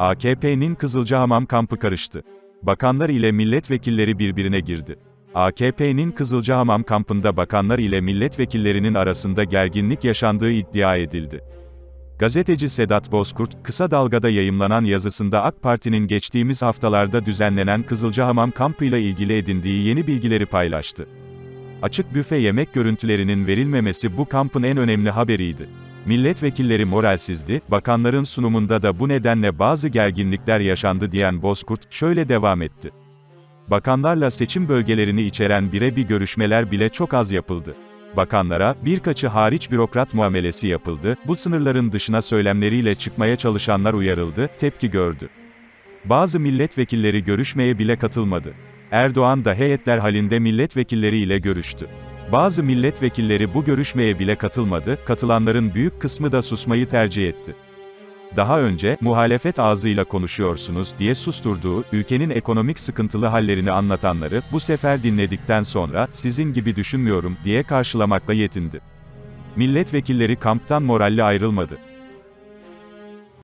AKP'nin Kızılcahamam kampı karıştı. Bakanlar ile milletvekilleri birbirine girdi. AKP'nin Kızılcahamam kampında bakanlar ile milletvekillerinin arasında gerginlik yaşandığı iddia edildi. Gazeteci Sedat Bozkurt, Kısa Dalga'da yayımlanan yazısında AK Parti'nin geçtiğimiz haftalarda düzenlenen Kızılcahamam kampıyla ilgili edindiği yeni bilgileri paylaştı. Açık büfe yemek görüntülerinin verilmemesi bu kampın en önemli haberiydi. Milletvekilleri moralsizdi, bakanların sunumunda da bu nedenle bazı gerginlikler yaşandı diyen Bozkurt, şöyle devam etti. Bakanlarla seçim bölgelerini içeren birebir görüşmeler bile çok az yapıldı. Bakanlara, birkaçı hariç bürokrat muamelesi yapıldı, bu sınırların dışına söylemleriyle çıkmaya çalışanlar uyarıldı, tepki gördü. Bazı milletvekilleri görüşmeye bile katılmadı. Erdoğan da heyetler halinde milletvekilleriyle görüştü. Bazı milletvekilleri bu görüşmeye bile katılmadı, katılanların büyük kısmı da susmayı tercih etti. Daha önce, muhalefet ağzıyla konuşuyorsunuz diye susturduğu, ülkenin ekonomik sıkıntılı hallerini anlatanları, bu sefer dinledikten sonra, sizin gibi düşünmüyorum, diye karşılamakla yetindi. Milletvekilleri kamptan moralli ayrılmadı.